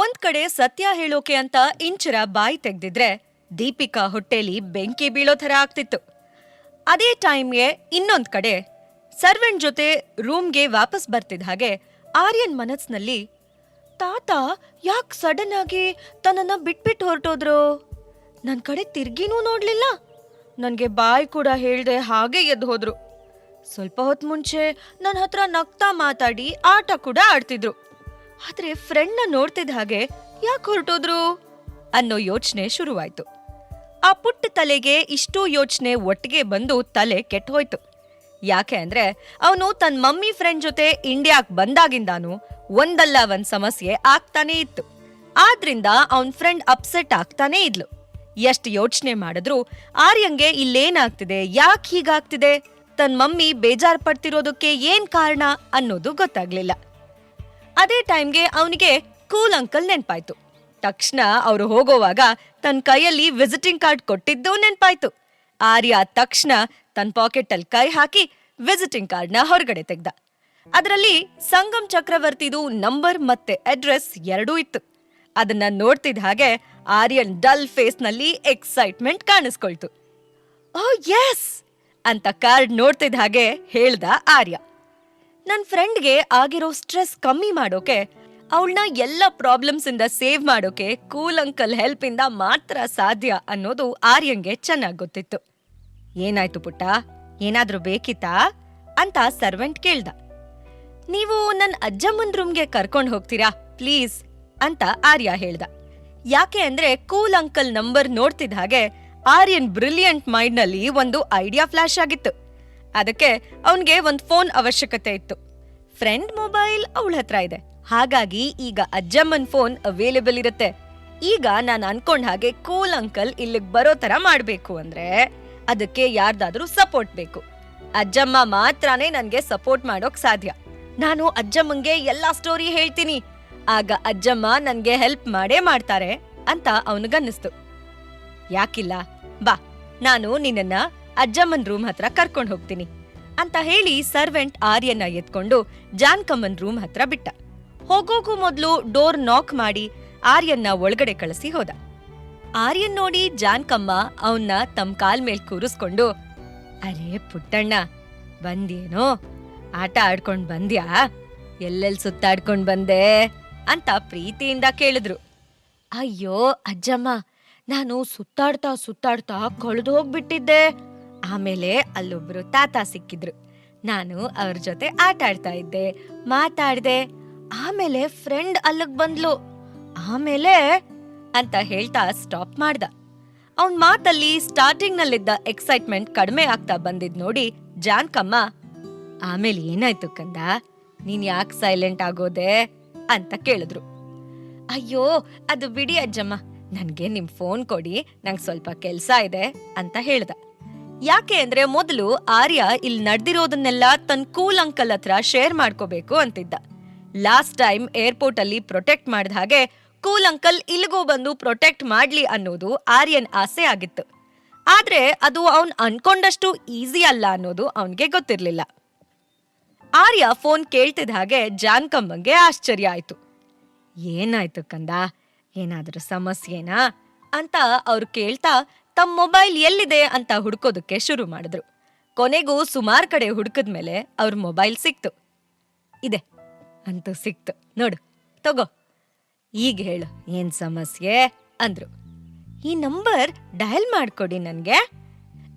ಒಂದ್ ಕಡೆ ಸತ್ಯ ಹೇಳೋಕೆ ಅಂತ ಇಂಚರ ಬಾಯಿ ತೆಗ್ದಿದ್ರೆ ದೀಪಿಕಾ ಹೊಟ್ಟೆಲಿ ಬೆಂಕಿ ಬೀಳೋ ಥರ ಆಗ್ತಿತ್ತು. ಅದೇ ಟೈಮ್ಗೆ ಇನ್ನೊಂದ್ ಕಡೆ ಸರ್ವೆಂಟ್ ಜೊತೆ ರೂಮ್ಗೆ ವಾಪಸ್ ಬರ್ತಿದ್ದ ಹಾಗೆ ಆರ್ಯನ್ ಮನಸ್ನಲ್ಲಿ ತಾತ, ಯಾಕ್ ಸಡನ್ ಆಗಿ ತನ್ನನ್ನ ಬಿಟ್ಬಿಟ್ಟು ಹೊರಟೋದ್ರು? ನನ್ ಕಡೆ ತಿರ್ಗಿನೂ ನೋಡ್ಲಿಲ್ಲ. ನನ್ಗೆ ಬಾಯಿ ಕೂಡ ಹೇಳ್ದೆ ಹಾಗೆ ಎದ್ದು ಹೋದ್ರು. ಸ್ವಲ್ಪ ಹೊತ್ತು ಮುಂಚೆ ನನ್ನ ಹತ್ರ ನಗ್ತಾ ಮಾತಾಡಿ ಆಟ ಕೂಡ ಆಡ್ತಿದ್ರು. ಆದ್ರೆ ಫ್ರೆಂಡ್ನ ನೋಡ್ತಿದ್ದ ಹಾಗೆ ಯಾಕೆ ಹೊರಟೋದ್ರು? ಅನ್ನೋ ಯೋಚನೆ ಶುರುವಾಯ್ತು. ಆ ಪುಟ್ಟ ತಲೆಗೆ ಇಷ್ಟೂ ಯೋಚನೆ ಒಟ್ಟಿಗೆ ಬಂದು ತಲೆ ಕೆಟ್ಟ ಹೋಯ್ತು ಯಾಕೆ ಅಂದ್ರೆ ಅವನು ತನ್ನ ಮಮ್ಮಿ ಫ್ರೆಂಡ್ ಜೊತೆ ಇಂಡಿಯಾಕ್ ಬಂದಾಗಿಂದಾನು ಒಂದಲ್ಲ ಒಂದ್ ಸಮಸ್ಯೆ ಆಗ್ತಾನೇ ಇತ್ತು. ಆದ್ರಿಂದ ಅವನ್ ಫ್ರೆಂಡ್ ಅಪ್ಸೆಟ್ ಆಗ್ತಾನೇ ಇದ್ಲು. ಎಷ್ಟು ಯೋಚನೆ ಮಾಡಿದ್ರು ಆರ್ಯಂಗೆ ಇಲ್ಲೇನಾಗ್ತಿದೆ, ಯಾಕೆ ಹೀಗಾಗ್ತಿದೆ? ತನ್ ಮಮ್ಮಿ ಬೇಜಾರ್ ಪಡ್ತಿರೋದಕ್ಕೆ ಏನ್ ಕಾರಣ ಅನ್ನೋದು ಗೊತ್ತಾಗ್ಲಿಲ್ಲ. ಅದೇ ಟೈಮ್ಗೆ ಅವನಿಗೆ ಕೂಲ್ ಅಂಕಲ್ ನೆನ್ಪಾಯ್ತು. ತಕ್ಷಣ ಅವರು ಹೋಗೋವಾಗ ತನ್ನ ಕೈಯಲ್ಲಿ ವಿಸಿಟಿಂಗ್ ಕಾರ್ಡ್ ಕೊಟ್ಟಿದ್ದು ನೆನ್ಪಾಯ್ತು. ಆರ್ಯ ತಕ್ಷಣ ತನ್ನ ಪಾಕೆಟಲ್ಲಿ ಕೈ ಹಾಕಿ ವಿಸಿಟಿಂಗ್ ಕಾರ್ಡ್ನ ಹೊರಗಡೆ ತೆಗ್ದ. ಅದರಲ್ಲಿ ಸಂಗಮ್ ಚಕ್ರವರ್ತಿದು ನಂಬರ್ ಮತ್ತೆ ಅಡ್ರೆಸ್ ಎರಡೂ ಇತ್ತು. ಅದನ್ನ ನೋಡ್ತಿದ್ದ ಹಾಗೆ ಆರ್ಯನ್ ಡಲ್ ಫೇಸ್ನಲ್ಲಿ ಎಕ್ಸೈಟ್ಮೆಂಟ್ ಕಾಣಿಸ್ಕೊಳ್ತು. ಓ ಎಸ್ ಅಂತ ಕಾರ್ಡ್ ನೋಡ್ತಿದ್ದ ಹಾಗೆ ಹೇಳ್ದ ಆರ್ಯ. ನನ್ ಫ್ರೆಂಡ್ಗೆ ಆಗಿರೋ ಸ್ಟ್ರೆಸ್ ಕಮ್ಮಿ ಮಾಡೋಕೆ ಅವಳನ್ನ ಎಲ್ಲ ಪ್ರಾಬ್ಲಮ್ಸ್ ಇಂದ ಸೇವ್ ಮಾಡೋಕೆ ಕೂಲ್ ಅಂಕಲ್ ಹೆಲ್ಪ್ ಇಂದ ಮಾತ್ರ ಸಾಧ್ಯ ಅನ್ನೋದು ಆರ್ಯಂಗೆ ಚೆನ್ನಾಗ್ ಗೊತ್ತಿತ್ತು. ಏನಾಯ್ತು ಪುಟ್ಟ? ಏನಾದ್ರೂ ಬೇಕಿತ್ತಾ? ಅಂತ ಸರ್ವೆಂಟ್ ಕೇಳ್ದ. ನೀವು ನನ್ ಅಜ್ಜಮ್ಮನ್ ರೂಮ್ಗೆ ಕರ್ಕೊಂಡ್ ಹೋಗ್ತೀರಾ? ಪ್ಲೀಸ್ ಅಂತ ಆರ್ಯ ಹೇಳ್ದ. ಯಾಕೆ ಅಂದ್ರೆ ಕೂಲ್ ಅಂಕಲ್ ನಂಬರ್ ನೋಡ್ತಿದ್ದ ಹಾಗೆ ಆರ್ಯನ್ ಬ್ರಿಲಿಯಂಟ್ ಮೈಂಡ್ನಲ್ಲಿ ಒಂದು ಐಡಿಯಾ ಫ್ಲಾಶ್ ಆಗಿತ್ತು. ಅದಕ್ಕೆ ಅವನ್ಗೆ ಒಂದ್ ಫೋನ್ ಅವಶ್ಯಕತೆ ಇತ್ತು. ಫ್ರೆಂಡ್ ಮೊಬೈಲ್ ಅವಳ ಹತ್ರ ಇದೆ. ಹಾಗಾಗಿ ಈಗ ಅಜ್ಜಮ್ಮನ್ ಫೋನ್ ಅವೈಲೇಬಲ್ ಇರುತ್ತೆ. ಈಗ ನಾನು ಅನ್ಕೊಂಡ್ ಹಾಗೆ ಕೂಲ್ ಅಂಕಲ್ ಇಲ್ಲಿಗೆ ಬರೋ ತರ ಮಾಡ್ಬೇಕು ಅಂದ್ರೆ ಅದಕ್ಕೆ ಯಾರ್ದಾದ್ರೂ ಸಪೋರ್ಟ್ ಬೇಕು. ಅಜ್ಜಮ್ಮ ಮಾತ್ರನೇ ನನ್ಗೆ ಸಪೋರ್ಟ್ ಮಾಡೋಕ್ ಸಾಧ್ಯ. ನಾನು ಅಜ್ಜಮ್ಮಂಗೆ ಎಲ್ಲಾ ಸ್ಟೋರಿ ಹೇಳ್ತೀನಿ. ಆಗ ಅಜ್ಜಮ್ಮ ನನ್ಗೆ ಹೆಲ್ಪ್ ಮಾಡೇ ಮಾಡ್ತಾರೆ ಅಂತ ಅವನಿಗನ್ನಿಸ್ತು. ಯಾಕಿಲ್ಲ? ಬಾ, ನಾನು ನಿನ್ನನ್ನ ಅಜ್ಜಮ್ಮನ್ ರೂಮ್ ಹತ್ರ ಕರ್ಕೊಂಡು ಹೋಗ್ತೀನಿ ಅಂತ ಹೇಳಿ ಸರ್ವೆಂಟ್ ಆರ್ಯನ ಎತ್ಕೊಂಡು ಜಾನ್ಕಮ್ಮನ್ ರೂಮ್ ಹತ್ರ ಬಿಟ್ಟ. ಹೋಗೋಗು ಮೊದಲು ಡೋರ್ ನಾಕ್ ಮಾಡಿ ಆರ್ಯನ್ನ ಒಳಗಡೆ ಕಳಿಸಿ ಹೋದ. ಆರ್ಯನ್ ನೋಡಿ ಜಾನ್ಕಮ್ಮ ಅವನ್ನ ತಮ್ ಕಾಲ್ ಮೇಲ್ ಕೂರಿಸ್ಕೊಂಡು, ಅರೇ ಪುಟ್ಟಣ್ಣ, ಬಂದೇನೋ? ಆಟ ಆಡ್ಕೊಂಡ್ ಬಂದ್ಯಾ? ಎಲ್ಲೆಲ್ ಸುತ್ತಾಡ್ಕೊಂಡ್ ಬಂದೆ? ಅಂತ ಪ್ರೀತಿಯಿಂದ ಕೇಳಿದ್ರು. ಅಯ್ಯೋ ಅಜ್ಜಮ್ಮ, ನಾನು ಸುತ್ತಾಡ್ತಾ ಸುತ್ತಾಡ್ತಾ ಕಳೆದು ಹೋಗ್ಬಿಟ್ಟಿದ್ದೆ ಆಮೇಲೆ ಅಲ್ಲೊಬ್ರು ತಾತ ಸಿಕ್ಕಿದ್ರು. ನಾನು ಅವ್ರ ಜೊತೆ ಆಟ ಆಡ್ತಾ ಇದ್ದೆ. ಮಾತಾಡ್ದೆ. ಆಮೇಲೆ ಫ್ರೆಂಡ್ ಅಲ್ಲಿಗೆ ಬಂದ್ಲು. ಆಮೇಲೆ ಅಂತ ಹೇಳ್ತಾ ಸ್ಟಾಪ್ ಮಾಡ್ದ. ಅವನ್ ಮಾತಲ್ಲಿ ಸ್ಟಾರ್ಟಿಂಗ್ ನಲ್ಲಿದ್ದ ಎಕ್ಸೈಟ್ಮೆಂಟ್ ಕಡಿಮೆ ಆಗ್ತಾ ಬಂದಿದ್ ನೋಡಿ ಜಾನ್ಕಮ್ಮ, ಆಮೇಲೆ ಏನಾಯ್ತು ಕಂದ? ನೀನ್ ಯಾಕೆ ಸೈಲೆಂಟ್ ಆಗೋದೆ? ಅಂತ ಕೇಳಿದ್ರು. ಅಯ್ಯೋ, ಅದು ಬಿಡಿ ಅಜ್ಜಮ್ಮ. ನನಗೆ ನಿಮ್ ಫೋನ್ ಕೊಡಿ. ನಂಗೆ ಸ್ವಲ್ಪ ಕೆಲಸ ಇದೆ, ಅಂತ ಹೇಳ್ದ. ಯಾಕೆ ಅಂದ್ರೆ ಮೊದಲು ಆರ್ಯ ಇಲ್ಲಿ ನಡೆದಿರೋದನ್ನೆಲ್ಲ ತನ್ ಕೂಲ್ ಅಂಕಲ್ ಹತ್ರ ಶೇರ್ ಮಾಡ್ಕೋಬೇಕು ಅಂತಿದ್ದ. ಲಾಸ್ಟ್ ಟೈಮ್ ಏರ್ಪೋರ್ಟ್ ಅಲ್ಲಿ ಪ್ರೊಟೆಕ್ಟ್ ಮಾಡಿದ ಹಾಗೆ ಕೂಲ್ ಅಂಕಲ್ ಇಲ್ಗೂ ಬಂದು ಪ್ರೊಟೆಕ್ಟ್ ಮಾಡ್ಲಿ ಅನ್ನೋದು ಆರ್ಯನ್ ಆಸೆ ಆಗಿತ್ತು. ಆದ್ರೆ ಅದು ಅವನ್ ಅನ್ಕೊಂಡಷ್ಟು ಈಸಿ ಅಲ್ಲ ಅನ್ನೋದು ಅವನ್ಗೆ ಗೊತ್ತಿರ್ಲಿಲ್ಲ. ಆರ್ಯ ಫೋನ್ ಕೇಳ್ತಿದ ಹಾಗೆ ಜಾನ್ಕಮ್ಮಂಗೆ ಆಶ್ಚರ್ಯ ಆಯ್ತು. ಏನಾಯ್ತು ಕಂದ? ಏನಾದ್ರೂ ಸಮಸ್ಯೆನಾ? ಅಂತ ಅವ್ರು ಕೇಳ್ತಾ ತಮ್ಮ ಮೊಬೈಲ್ ಎಲ್ಲಿದೆ ಅಂತ ಹುಡ್ಕೋದಕ್ಕೆ ಶುರು ಮಾಡಿದ್ರು. ಕೊನೆಗೂ ಸುಮಾರ್ ಕಡೆ ಹುಡುಕದ್ಮೇಲೆ ಅವ್ರ ಮೊಬೈಲ್ ಸಿಕ್ತು. ಇದೆ, ಅಂತೂ ಸಿಕ್ತು. ನೋಡು, ತಗೋ. ಈಗ ಹೇಳು, ಏನ್ ಸಮಸ್ಯೆ? ಅಂದ್ರು. ಈ ನಂಬರ್ ಡಯಲ್ ಮಾಡ್ಕೊಡಿ ನನ್ಗೆ,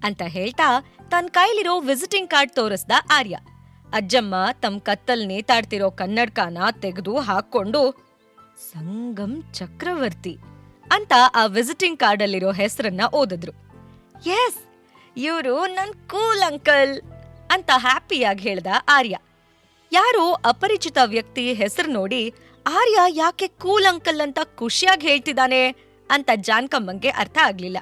ಅಂತ ಹೇಳ್ತಾ ತನ್ನ ಕೈಲಿರೋ ವಿಸಿಟಿಂಗ್ ಕಾರ್ಡ್ ತೋರಿಸ್ದ ಆರ್ಯ. ಅಜ್ಜಮ್ಮ ತಮ್ಮ ಕತ್ತಲ್ ನೇತಾಡ್ತಿರೋ ಕನ್ನಡಕನ ತೆಗೆದು ಹಾಕೊಂಡು ಸಂಗಮ್ ಚಕ್ರವರ್ತಿ. ಅಂತ ಆ ವಿಸಿಟಿಂಗ್ ಕಾರ್ಡ್ ಅಲ್ಲಿರೋ ಹೆಸರನ್ನ ಓದಿದ್ರು. ಎಸ್ ಇವರು ನನ್ ಕೂಲ್ ಅಂಕಲ್ ಅಂತ ಹ್ಯಾಪಿಯಾಗಿ ಹೇಳ್ದ ಆರ್ಯ. ಯಾರೋ ಅಪರಿಚಿತ ವ್ಯಕ್ತಿ ಹೆಸರು ನೋಡಿ, ಆರ್ಯ ಯಾಕೆ ಕೂಲ್ ಅಂಕಲ್ ಅಂತ ಖುಷಿಯಾಗಿ ಹೇಳ್ತಿದ್ದಾನೆ ಅಂತ ಜಾನ್ಕಮ್ಮಂಗೆ ಅರ್ಥ ಆಗ್ಲಿಲ್ಲ.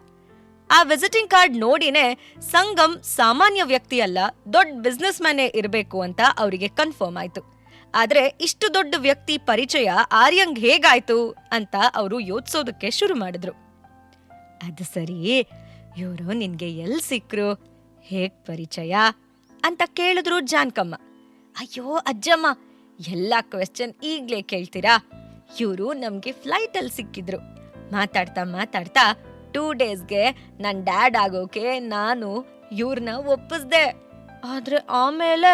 ಆ ವಿಸಿಟಿಂಗ್ ಕಾರ್ಡ್ ನೋಡಿನೇ ಸಂಗಮ್ ಸಾಮಾನ್ಯ ವ್ಯಕ್ತಿ ಅಲ್ಲ ದೊಡ್ಡ ಬಿಸ್ನೆಸ್ ಮ್ಯಾನೇ ಇರಬೇಕು ಅಂತ ಅವರಿಗೆ ಕನ್ಫರ್ಮ್ ಆಯ್ತು. ಆದ್ರೆ ಇಷ್ಟು ದೊಡ್ಡ ವ್ಯಕ್ತಿ ಪರಿಚಯ ಆರ್ಯಂಗ್ ಹೇಗಾಯ್ತು ಅಂತ ಅವರು ಯೋಚಿಸೋದಕ್ಕೆ ಶುರು ಮಾಡಿದ್ರು. ಅದು ಸರಿ, ಇವರು ನಿನ್ಗೆ ಎಲ್ ಸಿಕ್ರು, ಹೇಗ್ ಪರಿಚಯ ಅಂತ ಕೇಳಿದ್ರು ಜಾನ್ಕಮ್ಮ. ಅಯ್ಯೋ ಅಜ್ಜಮ್ಮ, ಎಲ್ಲ ಕ್ವೆಶ್ಚನ್ ಈಗ್ಲೇ ಕೇಳ್ತೀರಾ? ಇವರು ನಮ್ಗೆ ಫ್ಲೈಟ್ ಅಲ್ಲಿ ಸಿಕ್ಕಿದ್ರು. ಮಾತಾಡ್ತಾ ಮಾತಾಡ್ತಾ ಟೂ ಡೇಸ್ಗೆ ನನ್ ಡ್ಯಾಡ್ ಆಗೋಕೆ ನಾನು ಇವ್ರನ್ನ ಒಪ್ಪಿಸ್ದೆ. ಆದ್ರೆ ಆಮೇಲೆ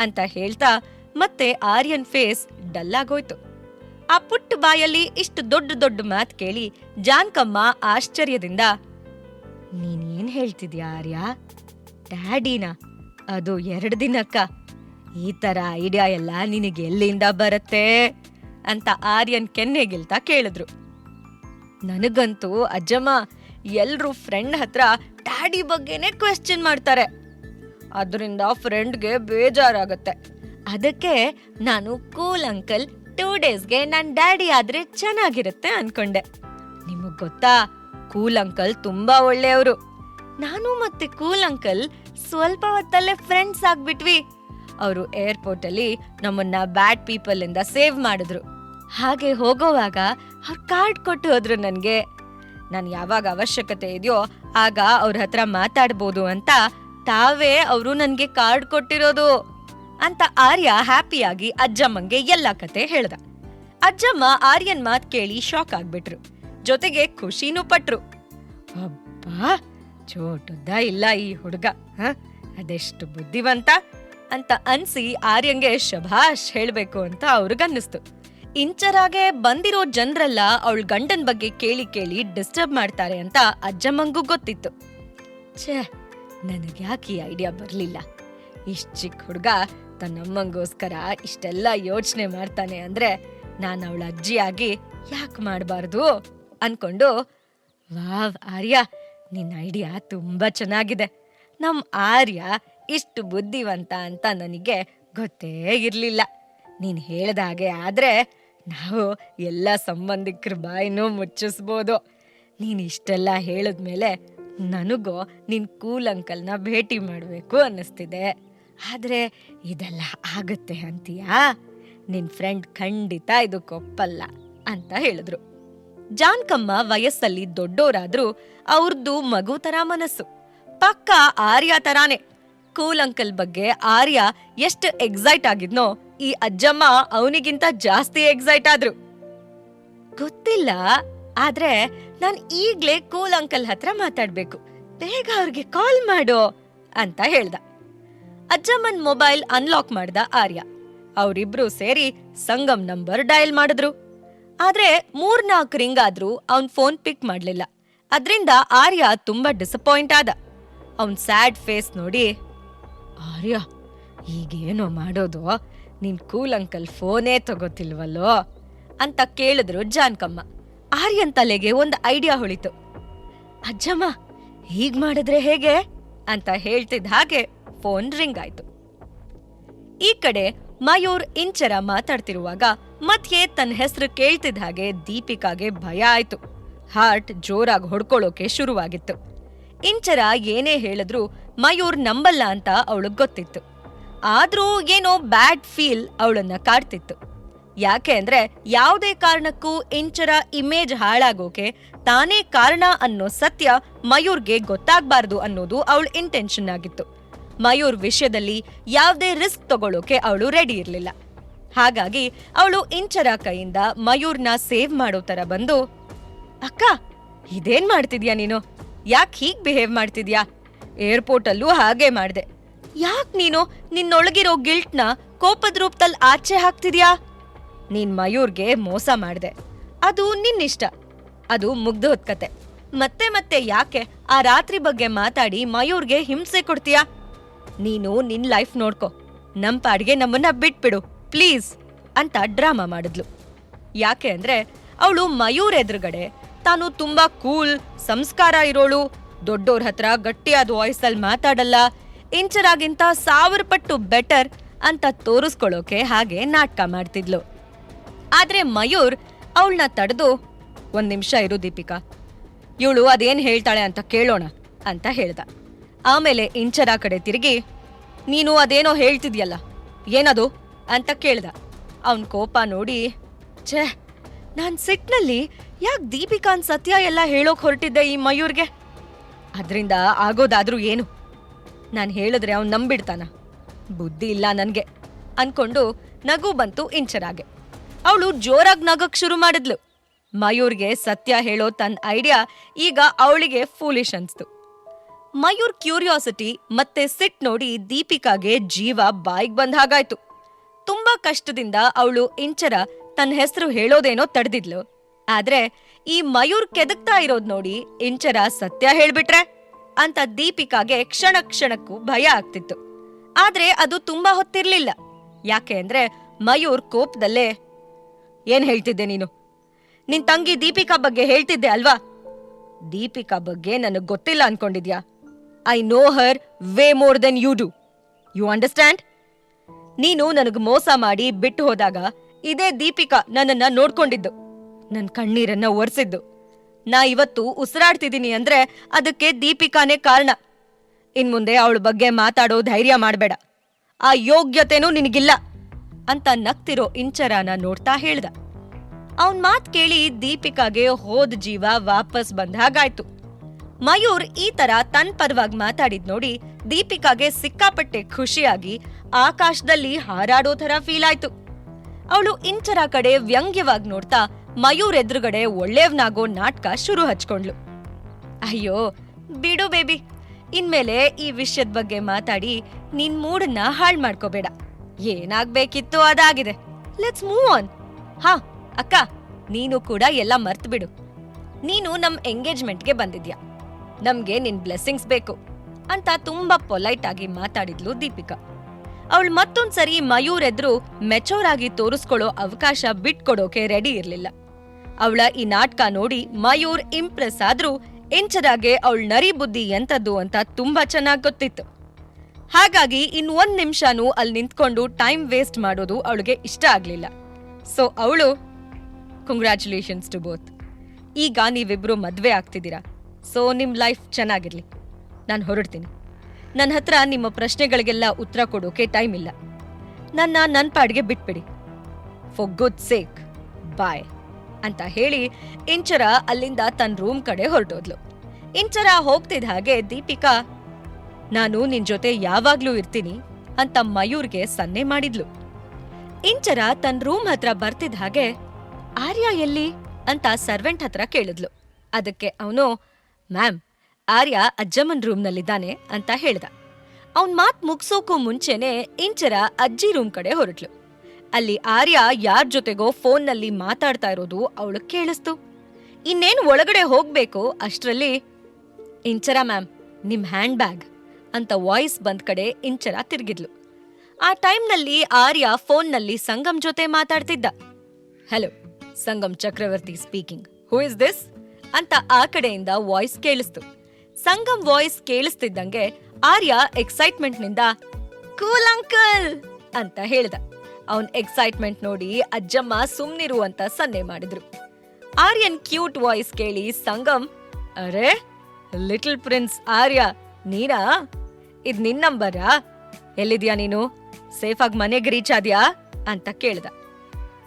ಅಂತ ಹೇಳ್ತಾ ಮತ್ತೆ ಆರ್ಯನ್ ಫೇಸ್ ಡಲ್ ಆಗೋಯ್ತು ಆ ಪುಟ್ಟ ಬಾಯಲ್ಲಿ ಇಷ್ಟು ದೊಡ್ಡ ದೊಡ್ಡ ಮಾತ್ ಕೇಳಿ ಜಾನ್ಕಮ್ಮ ಆಶ್ಚರ್ಯದಿಂದ ನೀನೇನ್ ಹೇಳ್ತಿದ್ಯಾ ಆರ್ಯ? ಡ್ಯಾಡಿನ, ಅದು ಎರಡು ದಿನಕ್ಕ. ಈ ತರ ಐಡಿಯಾ ಎಲ್ಲ ನಿನಗೆ ಎಲ್ಲಿಂದ ಬರುತ್ತೆ? ಅಂತ ಆರ್ಯನ್ ಕೆನ್ನೆಗಿಲ್ತಾ ಕೇಳಿದ್ರು. ನನಗಂತೂ ಅಜ್ಜಮ್ಮ, ಎಲ್ರೂ ಫ್ರೆಂಡ್ ಹತ್ರ ಡ್ಯಾಡಿ ಬಗ್ಗೆನೇ ಕ್ವೆಶ್ಚನ್ ಮಾಡ್ತಾರೆ. ಅದರಿಂದ ಫ್ರೆಂಡ್ಗೆ ಬೇಜಾರಾಗತ್ತೆ. ಅದಕ್ಕೆ ನಾನು ಕೂಲ್ ಅಂಕಲ್ ಟೂ ಡೇಸ್ಗೆ ನನ್ನ ಡ್ಯಾಡಿ ಆದ್ರೆ ಚೆನ್ನಾಗಿರುತ್ತೆ ಅನ್ಕೊಂಡೆ. ನಿಮಗ್ ಗೊತ್ತಾ? ಕೂಲ್ ಅಂಕಲ್ ತುಂಬಾ ಒಳ್ಳೆಯವರು. ನಾನು ಮತ್ತೆ ಕೂಲ್ ಅಂಕಲ್ ಸ್ವಲ್ಪ ಹೊತ್ತಲ್ಲೇ ಫ್ರೆಂಡ್ಸ್ ಆಗ್ಬಿಟ್ವಿ. ಅವರು ಏರ್ಪೋರ್ಟ್ ಅಲ್ಲಿ ನಮ್ಮನ್ನ ಬ್ಯಾಡ್ ಪೀಪಲ್ ಇಂದ ಸೇವ್ ಮಾಡಿದ್ರು. ಹಾಗೆ ಹೋಗೋವಾಗ ಅವ್ರ ಕಾರ್ಡ್ ಕೊಟ್ಟು ಹೋದ್ರು ನನ್ಗೆ. ನಾನು ಯಾವಾಗ ಅವಶ್ಯಕತೆ ಇದೆಯೋ ಆಗ ಅವ್ರ ಹತ್ರ ಮಾತಾಡ್ಬೋದು ಅಂತ ತಾವೇ ಅವರು ನನ್ಗೆ ಕಾರ್ಡ್ ಕೊಟ್ಟಿರೋದು. ಅಂತ ಆರ್ಯ ಹ್ಯಾಪಿಯಾಗಿ ಅಜ್ಜಮ್ಮಂಗೆ ಎಲ್ಲ ಕತೆ ಹೇಳ್ದ. ಅಜ್ಜಮ್ಮ ಆರ್ಯನ್ ಮಾತ್ ಕೇಳಿ ಶಾಕ್ ಆಗ್ಬಿಟ್ರು. ಜೊತೆಗೆ ಖುಷಿನೂ ಪಟ್ರು. ಅಬ್ಬಾ ಚೋಟುದ್ದ ಇಲ್ಲ ಈ ಹುಡುಗ, ಹ? ಅದೆಷ್ಟು ಬುದ್ಧಿವಂತ? ಅಂತ ಅನ್ಸಿ ಆರ್ಯಂಗೆ ಶಭಾಷ್ ಹೇಳ್ಬೇಕು ಅಂತ ಅವ್ರಿಗನ್ನಿಸ್ತು. ಇಂಚರಾಗೆ ಬಂದಿರೋ ಜನರೆಲ್ಲ ಅವಳ ಗಂಡನ್ ಬಗ್ಗೆ ಕೇಳಿ ಕೇಳಿ ಡಿಸ್ಟರ್ಬ್ ಮಾಡ್ತಾರೆ ಅಂತ ಅಜ್ಜಮ್ಮಂಗೂ ಗೊತ್ತಿತ್ತು. ಛೇ, ನನಗ್ಯಾಕೆ ಈ ಐಡಿಯಾ ಬರಲಿಲ್ಲ. ಇಷ್ಟ್ ಚಿಕ್ಕ ಹುಡುಗ ತನ್ನಮ್ಮಂಗೋಸ್ಕರ ಇಷ್ಟೆಲ್ಲ ಯೋಚನೆ ಮಾಡ್ತಾನೆ ಅಂದ್ರೆ ನಾನು ಅವಳ ಅಜ್ಜಿಯಾಗಿ ಯಾಕೆ ಮಾಡಬಾರ್ದು? ಅನ್ಕೊಂಡು, ವಾವ್, ಆರ್ಯ ನಿನ್ನ ಐಡಿಯಾ ತುಂಬಾ ಚೆನ್ನಾಗಿದೆ. ನಮ್ಮ ಆರ್ಯ ಇಷ್ಟು ಬುದ್ಧಿವಂತ ಅಂತ ನನಗೆ ಗೊತ್ತೇ ಇರಲಿಲ್ಲ. ನೀನ್ ಹೇಳ್ದ ಹಾಗೆ ಆದ್ರೆ ನಾವು ಎಲ್ಲ ಸಂಬಂಧಿಕರ ಬಾಯಿನೂ ಮುಚ್ಚಿಸ್ಬೋದು. ನೀನು ಇಷ್ಟೆಲ್ಲ ಹೇಳಿದ್ಮೇಲೆ ನನಗೂ ನಿನ್ ಕೂಲ್ ಅಂಕಲ್ನ ಭೇಟಿ ಮಾಡಬೇಕು ಅನ್ನಿಸ್ತಿದೆ. ಆದ್ರೆ ಇದೆಲ್ಲ ಆಗುತ್ತೆ ಅಂತೀಯಾ? ನಿನ್ ಫ್ರೆಂಡ್ ಖಂಡಿತ ಇದು ಕೊಪ್ಪಲ್ಲ ಅಂತ ಹೇಳಿದ್ರು. ಜಾನ್ಕಮ್ಮ ವಯಸ್ಸಲ್ಲಿ ದೊಡ್ಡೋರಾದ್ರೂ ಅವ್ರದ್ದು ಮಗು ತರ ಮನಸ್ಸು. ಪಕ್ಕ ಆರ್ಯ ತರಾನೇ. ಕೂಲ್ ಅಂಕಲ್ ಬಗ್ಗೆ ಆರ್ಯ ಎಷ್ಟು ಎಕ್ಸೈಟ್ ಆಗಿದ್ನೋ ಈ ಅಜ್ಜಮ್ಮ ಅವನಿಗಿಂತ ಜಾಸ್ತಿ ಎಕ್ಸೈಟ್ ಆದ್ರು. ಗೊತ್ತಿಲ್ಲ, ಆದ್ರೆ ನಾನ್ ಈಗ್ಲೇ ಕೂಲ್ ಅಂಕಲ್ ಹತ್ರ ಮಾತಾಡ್ಬೇಕು. ಬೇಗ ಅವ್ರಿಗೆ ಕಾಲ್ ಮಾಡು ಅಂತ ಹೇಳ್ದ. ಅಜ್ಜಮ್ಮನ್ ಮೊಬೈಲ್ ಅನ್ಲಾಕ್ ಮಾಡ್ದ ಆರ್ಯ. ಅವರಿಬ್ರು ಸೇರಿ ಸಂಗಮ್ ನಂಬರ್ ಡಯಲ್ ಮಾಡಿದ್ರು. ಆದ್ರೆ ಮೂರ್ನಾಲ್ಕು ರಿಂಗ್ ಆದ್ರೂ ಅವನ್ ಫೋನ್ ಪಿಕ್ ಮಾಡ್ಲಿಲ್ಲ. ಅದ್ರಿಂದ ಆರ್ಯ ತುಂಬಾ ಡಿಸಪಾಯಿಂಟ್ ಆದ. ಅವನ್ ಸ್ಯಾಡ್ ಫೇಸ್ ನೋಡಿ, ಆರ್ಯ, ಈಗೇನೋ ಮಾಡೋದು? ನಿನ್ ಕೂಲ್ ಅಂಕಲ್ ಫೋನೇ ತಗೋತಿಲ್ವಲ್ಲೋ? ಅಂತ ಕೇಳಿದ್ರು ಜಾನ್ಕಮ್ಮ. ಆರ್ಯನ್ ತಲೆಗೆ ಒಂದು ಐಡಿಯಾ ಹೊಳಿತು. ಅಜ್ಜಮ್ಮ, ಹೀಗ್ ಮಾಡಿದ್ರೆ ಹೇಗೆ? ಅಂತ ಹೇಳ್ತಿದ್ದ ಹಾಗೆ ಫೋನ್ ರಿಂಗ್ ಆಯ್ತು. ಈ ಕಡೆ ಮಯೂರ್ ಇಂಚರ ಮಾತಾಡ್ತಿರುವಾಗ ಮಧ್ಯೆ ತನ್ನ ಹೆಸರು ಕೇಳ್ತಿದ್ದ ಹಾಗೆ ದೀಪಿಕಾಗೆ ಭಯ ಆಯ್ತು. ಹಾರ್ಟ್ ಜೋರಾಗಿ ಹೊಡ್ಕೊಳ್ಳೋಕೆ ಶುರುವಾಗಿತ್ತು. ಇಂಚರ ಏನೇ ಹೇಳಿದ್ರು ಮಯೂರ್ ನಂಬಲ್ಲ ಅಂತ ಅವಳಿಗೆ ಗೊತ್ತಿತ್ತು. ಆದ್ರೂ ಏನೋ ಬ್ಯಾಡ್ ಫೀಲ್ ಅವಳನ್ನ ಕಾಡ್ತಿತ್ತು. ಯಾಕೆ ಅಂದ್ರೆ ಯಾವುದೇ ಕಾರಣಕ್ಕೂ ಇಂಚರ ಇಮೇಜ್ ಹಾಳಾಗೋಕೆ ತಾನೇ ಕಾರಣ ಅನ್ನೋ ಸತ್ಯ ಮಯೂರ್ಗೆ ಗೊತ್ತಾಗ್ಬಾರ್ದು ಅನ್ನೋದು ಅವಳ ಇಂಟೆನ್ಷನ್ ಆಗಿತ್ತು. ಮಯೂರ್ ವಿಷಯದಲ್ಲಿ ಯಾವುದೇ ರಿಸ್ಕ್ ತಗೊಳ್ಳೋಕೆ ಅವಳು ರೆಡಿ ಇರಲಿಲ್ಲ. ಹಾಗಾಗಿ ಅವಳು ಇಂಚರ ಕೈಯಿಂದ ಮಯೂರ್ನ ಸೇವ್ ಮಾಡೋ ತರ ಬಂದು, ಅಕ್ಕ, ಇದೇನ್ ಮಾಡ್ತಿದ್ಯಾ ನೀನು? ಯಾಕೆ ಹೀಗ್ ಬಿಹೇವ್ ಮಾಡ್ತಿದ್ಯಾ? ಏರ್ಪೋರ್ಟ್ ಅಲ್ಲೂ ಹಾಗೆ ಮಾಡ್ದೆ. ಯಾಕೆ ನೀನು ನಿನ್ನೊಳಗಿರೋ ಗಿಲ್ಟ್ನ ಕೋಪದ ರೂಪದಲ್ಲಿ ಆಚೆ ಹಾಕ್ತಿದ್ಯಾ? ನೀನ್ ಮಯೂರ್ಗೆ ಮೋಸ ಮಾಡ್ದೆ. ಅದು ನಿನ್ನಿಷ್ಟ. ಅದು ಮುಗ್ದು ಹೊತ್ಕತೆ ಮತ್ತೆ ಮತ್ತೆ ಯಾಕೆ ಆ ರಾತ್ರಿ ಬಗ್ಗೆ ಮಾತಾಡಿ ಮಯೂರ್ಗೆ ಹಿಂಸೆ ಕೊಡ್ತೀಯಾ? ನೀನು ನಿನ್ ಲೈಫ್ ನೋಡ್ಕೊ. ನಮ್ ಪಾಡಿಗೆ ನಮ್ಮನ್ನ ಬಿಟ್ಬಿಡು ಪ್ಲೀಸ್ ಅಂತ ಡ್ರಾಮಾ ಮಾಡಿದ್ಲು. ಯಾಕೆ ಅಂದ್ರೆ, ಅವಳು ಮಯೂರ್ ಎದುರುಗಡೆ ತಾನು ತುಂಬಾ ಕೂಲ್ ಸಂಸ್ಕಾರ ಇರೋಳು, ದೊಡ್ಡೋರ್ ಹತ್ರ ಗಟ್ಟಿಯಾದ ವಾಯ್ಸಲ್ಲಿ ಮಾತಾಡಲ್ಲ, ಇಂಚರಾಗಿಂತ ಸಾವಿರ ಪಟ್ಟು ಬೆಟರ್ ಅಂತ ತೋರಿಸ್ಕೊಳ್ಳೋಕೆ ಹಾಗೆ ನಾಟಕ ಮಾಡ್ತಿದ್ಲು. ಆದ್ರೆ ಮಯೂರ್ ಅವಳನ್ನ ತಡೆದು ಒಂದ್ ನಿಮಿಷ ಇರು ದೀಪಿಕಾ, ಇವಳು ಅದೇನ್ ಹೇಳ್ತಾಳೆ ಅಂತ ಕೇಳೋಣ, ಅಂತ ಹೇಳ್ದ. ಆಮೇಲೆ ಇಂಚರ ಕಡೆ ತಿರುಗಿ, ನೀನು ಅದೇನೋ ಹೇಳ್ತಿದ್ಯಲ್ಲ, ಏನದು ಅಂತ ಕೇಳ್ದ. ಅವನ್ ಕೋಪ ನೋಡಿ, ಛೇ, ನಾನ್ ಸಿಟ್ನಲ್ಲಿ ಯಾಕೆ ದೀಪಿಕಾನ್ ಸತ್ಯ ಎಲ್ಲ ಹೇಳೋಕ್ ಹೊರಟಿದ್ದೆ ಈ ಮಯೂರ್ಗೆ? ಅದ್ರಿಂದ ಆಗೋದಾದ್ರೂ ಏನು? ನಾನು ಹೇಳಿದ್ರೆ ಅವ್ನು ನಂಬಿಡ್ತಾನ. ಬುದ್ಧಿ ಇಲ್ಲ ನನ್ಗೆ, ಅನ್ಕೊಂಡು ನಗು ಬಂತು ಇಂಚರಾಗೆ. ಅವಳು ಜೋರಾಗಿ ನಗಕ್ ಶುರು ಮಾಡಿದ್ಲು. ಮಯೂರ್ಗೆ ಸತ್ಯ ಹೇಳೋ ತನ್ನ ಐಡಿಯಾ ಈಗ ಅವಳಿಗೆ ಫೂಲಿಶ್ ಅನ್ಸ್ತು. ಮಯೂರ್ ಕ್ಯೂರಿಯಾಸಿಟಿ ಮತ್ತೆ ಸಿಟ್ ನೋಡಿ ದೀಪಿಕಾಗೆ ಜೀವ ಬಾಯಿಗೆ ಬಂದ ಹಾಗಾಯ್ತು. ತುಂಬಾ ಕಷ್ಟದಿಂದ ಅವಳು ಇಂಚರ ತನ್ನ ಹೆಸರು ಹೇಳೋದೇನೋ ತಡೆದಿದ್ಲು. ಆದ್ರೆ ಈ ಮಯೂರ್ ಕೆದಕ್ತಾ ಇರೋದ್ ನೋಡಿ ಇಂಚರ ಸತ್ಯ ಹೇಳ್ಬಿಟ್ರೆ ಅಂತ ದೀಪಿಕಾಗೆ ಕ್ಷಣ ಕ್ಷಣಕ್ಕೂ ಭಯ ಆಗ್ತಿತ್ತು. ಆದ್ರೆ ಅದು ತುಂಬಾ ಹೊತ್ತಿರ್ಲಿಲ್ಲ. ಯಾಕೆ ಅಂದ್ರೆ ಮಯೂರ್ ಕೋಪದಲ್ಲೇ, ಏನ್ ಹೇಳ್ತಿದ್ದೆ ನೀನು? ನಿನ್ ತಂಗಿ ದೀಪಿಕಾ ಬಗ್ಗೆ ಹೇಳ್ತಿದ್ದೆ ಅಲ್ವಾ? ದೀಪಿಕಾ ಬಗ್ಗೆ ನನಗ್ ಗೊತ್ತಿಲ್ಲ ಅನ್ಕೊಂಡಿದ್ಯಾ? I know her way more then you do you understand ನೀನು ನನಗ್ ಮೋಸ ಮಾಡಿ ಬಿಟ್ಟು ಹೋದಾಗ ಇದೇ ದೀಪಿಕಾ ನನ್ನನ್ನ ನೋಡ್ಕೊಂಡಿದ್ದು. ನನ್ ಕಣ್ಣೀರನ್ನ ಒರೆಸಿದ್ದು. ನಾ ಇವತ್ತು ಉಸಿರಾಡ್ತಿದ್ದೀನಿ ಅಂದ್ರೆ ಅದಕ್ಕೆ ದೀಪಿಕಾನೇ ಕಾರಣ. ಇನ್ಮುಂದೆ ಅವಳ ಬಗ್ಗೆ ಮಾತಾಡೋ ಧೈರ್ಯ ಮಾಡ್ಬೇಡ. ಆ ಯೋಗ್ಯತೆನೂ ನಿನಗಿಲ್ಲ ಅಂತ ನಗ್ತಿರೋ ಇಂಚರಾನ ನೋಡ್ತಾ ಹೇಳ್ದ. ಅವನ್ ಮಾತ್ ಕೇಳಿ ದೀಪಿಕಾಗೆ ಹೋದ್ ಜೀವ ವಾಪಸ್ ಬಂದ ಹಾಗಾಯ್ತು. ಮಯೂರ್ ಈ ತರ ತನ್ ಪರವಾಗಿ ಮಾತಾಡಿದ್ ನೋಡಿ ದೀಪಿಕಾಗೆ ಸಿಕ್ಕಾಪಟ್ಟೆ ಖುಷಿಯಾಗಿ ಆಕಾಶದಲ್ಲಿ ಹಾರಾಡೋ ತರ ಫೀಲ್ ಆಯ್ತು. ಅವಳು ಇಂಚರ ಕಡೆ ವ್ಯಂಗ್ಯವಾಗಿ ನೋಡ್ತಾ ಮಯೂರ್ ಎದುರುಗಡೆ ಒಳ್ಳೆಯವನಾಗೋ ನಾಟಕ ಶುರು ಹಚ್ಕೊಂಡ್ಲು ಅಯ್ಯೋ, ಬಿಡು ಬೇಬಿ, ಇನ್ಮೇಲೆ ಈ ವಿಷಯದ ಬಗ್ಗೆ ಮಾತಾಡಿ ನಿನ್ ಮೂಡನ್ನ ಹಾಳ್ ಮಾಡ್ಕೋಬೇಡ. ಏನಾಗ್ಬೇಕಿತ್ತು ಅದಾಗಿದೆ. ಲೆಟ್ಸ್ ಮೂವ್ ಆನ್ ಹಾ, ಅಕ್ಕ, ನೀನು ಕೂಡ ಎಲ್ಲ ಮರ್ತ್ ಬಿಡು ನೀನು ನಮ್ ಎಂಗೇಜ್ಮೆಂಟ್ಗೆ ಬಂದಿದ್ಯಾ? ನಮ್ಗೆ ನಿನ್ ಬ್ಲೆಸ್ಸಿಂಗ್ಸ್ ಬೇಕು ಅಂತ ತುಂಬಾ ಪೊಲೈಟ್ ಆಗಿ ಮಾತಾಡಿದ್ಲು ದೀಪಿಕಾ. ಅವಳು ಮತ್ತೊಂದ್ಸರಿ ಮಯೂರ್ ಎದುರು ಮೆಚೋರ್ ಆಗಿ ತೋರಿಸ್ಕೊಳ್ಳೋ ಅವಕಾಶ ಬಿಟ್ಕೊಡೋಕೆ ರೆಡಿ ಇರ್ಲಿಲ್ಲ. ಅವಳ ಈ ನಾಟಕ ನೋಡಿ ಮಯೂರ್ ಇಂಪ್ರೆಸ್ ಆದ್ರೂ ಇಂಚರಾಗೆ ಅವಳ ನರಿ ಬುದ್ಧಿ ಎಂತದ್ದು ಅಂತ ತುಂಬಾ ಚೆನ್ನಾಗಿ ಗೊತ್ತಿತ್ತು. ಹಾಗಾಗಿ ಇನ್ ಒಂದ್ ನಿಮಿಷನೂ ಅಲ್ಲಿ ನಿಂತ್ಕೊಂಡು ಟೈಮ್ ವೇಸ್ಟ್ ಮಾಡೋದು ಅವಳಿಗೆ ಇಷ್ಟ ಆಗ್ಲಿಲ್ಲ. ಸೊ ಅವಳು ಕಂಗ್ರ್ಯಾಚುಲೇಷನ್ಸ್ ಟು ಬೋತ್ ಈಗ ನೀವಿಬ್ರು ಮದ್ವೆ ಆಗ್ತಿದ್ದೀರಾ? ಸೊ ನಿಮ್ಮ ಲೈಫ್ ಚೆನ್ನಾಗಿರಲಿ. ನಾನು ಹೊರಡ್ತೀನಿ. ನನ್ನ ಹತ್ರ ನಿಮ್ಮ ಪ್ರಶ್ನೆಗಳಿಗೆಲ್ಲ ಉತ್ತರ ಕೊಡೋಕೆ ಟೈಮ್ ಇಲ್ಲ. ನನ್ನ ನನ್ನ ಪಾಡಿಗೆ ಬಿಟ್ಬಿಡಿ. ಫಾರ್ ಗುಡ್ ಸೇಕ್ ಬಾಯ್ ಅಂತ ಹೇಳಿ ಇಂಚರ ಅಲ್ಲಿಂದ ತನ್ನ ರೂಮ್ ಕಡೆ ಹೊರಟೋದ್ಲು. ಇಂಚರ ಹೋಗ್ತಿದ್ದ ಹಾಗೆ ದೀಪಿಕಾ, ನಾನು ನಿನ್ ಜೊತೆ ಯಾವಾಗ್ಲೂ ಇರ್ತೀನಿ ಅಂತ ಮಯೂರ್ಗೆ ಸನ್ನೆ ಮಾಡಿದ್ಲು. ಇಂಚರ ತನ್ನ ರೂಮ್ ಹತ್ರ ಬರ್ತಿದ್ದ ಹಾಗೆ, ಆರ್ಯ ಎಲ್ಲಿ? ಅಂತ ಸರ್ವೆಂಟ್ ಹತ್ರ ಕೇಳಿದ್ಲು. ಅದಕ್ಕೆ ಅವನು ಮ್ಯಾಮ್, ಆರ್ಯ ಅಜ್ಜಮ್ಮನ್ ರೂಮ್ನಲ್ಲಿದ್ದಾನೆ ಅಂತ ಹೇಳ್ದ. ಅವನ್ ಮಾತ್ ಮುಗ್ಸೋಕು ಮುಂಚೆನೆ ಇಂಚರ ಅಜ್ಜಿ ರೂಮ್ ಕಡೆ ಹೊರಟ್ಲು. ಅಲ್ಲಿ ಆರ್ಯ ಯಾರ್ ಜೊತೆಗೋ ಫೋನ್ನಲ್ಲಿ ಮಾತಾಡ್ತಾ ಇರೋದು ಅವಳು ಕೇಳಿಸ್ತು. ಇನ್ನೇನ್ ಒಳಗಡೆ ಹೋಗ್ಬೇಕು ಅಷ್ಟರಲ್ಲಿ, ಇಂಚರ ಮ್ಯಾಮ್, ನಿಮ್ ಹ್ಯಾಂಡ್ ಬ್ಯಾಗ್ ಅಂತ ವಾಯ್ಸ್ ಬಂದ್ ಕಡೆ ಇಂಚರ ತಿರ್ಗಿದ್ಲು. ಆ ಟೈಮ್ನಲ್ಲಿ ಆರ್ಯ ಫೋನ್ನಲ್ಲಿ ಸಂಗಮ್ ಜೊತೆ ಮಾತಾಡ್ತಿದ್ದ. Hello, Sangam Chakravarti speaking. Who is this ಅಂತ ಆ ಕಡೆಯಿಂದ ವಾಯ್ಸ್ ಕೇಳಿಸ್ತು. ಸಂಗಮ್ ವಾಯ್ಸ್ ಕೇಳಿಸ್ತಿದ್ದಂಗೆ ಆರ್ಯ ಎಕ್ಸೈಟ್ಮೆಂಟ್ನಿಂದ ಕೂಲ್ ಅಂಕಲ್ ಅಂತ ಹೇಳ್ದ. ಅವನ್ ಎಕ್ಸೈಟ್ಮೆಂಟ್ ನೋಡಿ ಅಜ್ಜಮ್ಮ ಸುಮ್ನಿರು ಅಂತ ಸನ್ನೆ ಮಾಡಿದ್ರು. ಆರ್ಯನ್ ಕ್ಯೂಟ್ ವಾಯ್ಸ್ ಕೇಳಿ ಸಂಗಮ್, ಅರೆ ಲಿಟಲ್ ಪ್ರಿನ್ಸ್ ಆರ್ಯ, ನೀನಾ? ಇದ್ ನಿನ್ ನಂಬರಾ ಎಲ್ಲಿದ್ಯಾ ನೀನು? ಸೇಫ್ ಆಗಿ ಮನೆಗೆ ರೀಚ್ ಆದ್ಯಾ? ಅಂತ ಕೇಳ್ದ.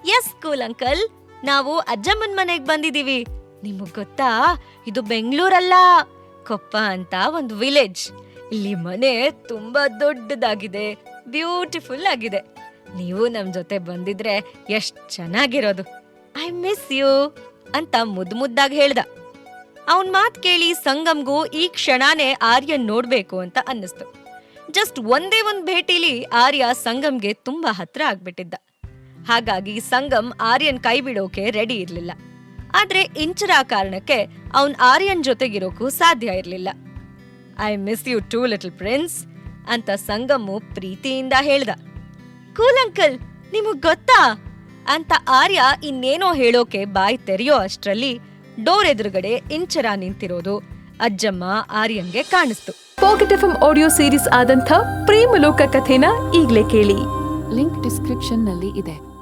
Yes cool uncle. ನಾವು ಅಜ್ಜಮ್ಮನ್ ಮನೆಗ್ ಬಂದಿದೀವಿ. ನಿಮಗ್ ಗೊತ್ತಾ? ಇದು ಬೆಂಗಳೂರಲ್ಲ. ಕೊಪ್ಪ ಅಂತ ಒಂದು ವಿಲೇಜ್ ಇಲ್ಲಿ ಮನೆ ತುಂಬಾ ದೊಡ್ಡದಾಗಿದೆ ಬ್ಯೂಟಿಫುಲ್ ಆಗಿದೆ. ನೀವು ನಮ್ ಜೊತೆ ಬಂದಿದ್ರೆ ಎಷ್ಟ್ ಚೆನ್ನಾಗಿರೋದು. ಐ ಮಿಸ್ ಯು ಅಂತ ಮುದ್ ಮುದ್ದಾಗಿ ಹೇಳ್ದ. ಅವನ್ ಮಾತ್ ಕೇಳಿ ಸಂಗಮ್ಗೂ ಈ ಕ್ಷಣನೇ ಆರ್ಯನ್ ನೋಡ್ಬೇಕು ಅಂತ ಅನ್ನಿಸ್ತು. ಜಸ್ಟ್ ಒಂದೇ ಒಂದ್ ಭೇಟಿಲಿ ಆರ್ಯ ಸಂಗಮ್ಗೆ ತುಂಬಾ ಹತ್ರ ಆಗ್ಬಿಟ್ಟಿದ್ದ. ಹಾಗಾಗಿ ಸಂಗಮ್ ಆರ್ಯನ್ ಕೈ ಬಿಡೋಕೆ ರೆಡಿ ಇರ್ಲಿಲ್ಲ. ಆದ್ರೆ ಇಂಚರ ಕಾರಣಕ್ಕೆ ಅವನ್ ಆರ್ಯನ್ ಜೊತೆಗಿರೋಕ್ಕೂ ಸಾಧ್ಯ ಇರಲಿಲ್ಲ. I miss you too little prince ಅಂತ ಸಂಗಮ್ಮು ಪ್ರೀತಿಯಿಂದ ಹೇಳ್ದ. ಕೂಲ್ ಅಂಕಲ್ ನಿಮಗ್ ಗೊತ್ತಾ? ಅಂತ ಆರ್ಯ ಇನ್ನೇನೋ ಹೇಳೋಕೆ ಬಾಯ್ ತೆರೆಯೋ ಅಷ್ಟರಲ್ಲಿ ಡೋರ್ ಎದುರುಗಡೆ ಇಂಚರ ನಿಂತಿರೋದು ಅಜ್ಜಮ್ಮ ಆರ್ಯನ್ಗೆ ಕಾಣಿಸ್ತು. ಪಾಕೆಟ್ ಎಫ್ ಆಡಿಯೋ ಸೀರೀಸ್ ಆದಂಥ ಪ್ರೇಮಲೋಕ ಕಥೆನ ಈಗಲೇ ಕೇಳಿ. ಲಿಂಕ್ ಡಿಸ್ಕ್ರಿಪ್ಷನ್ನಲ್ಲಿ ಇದೆ.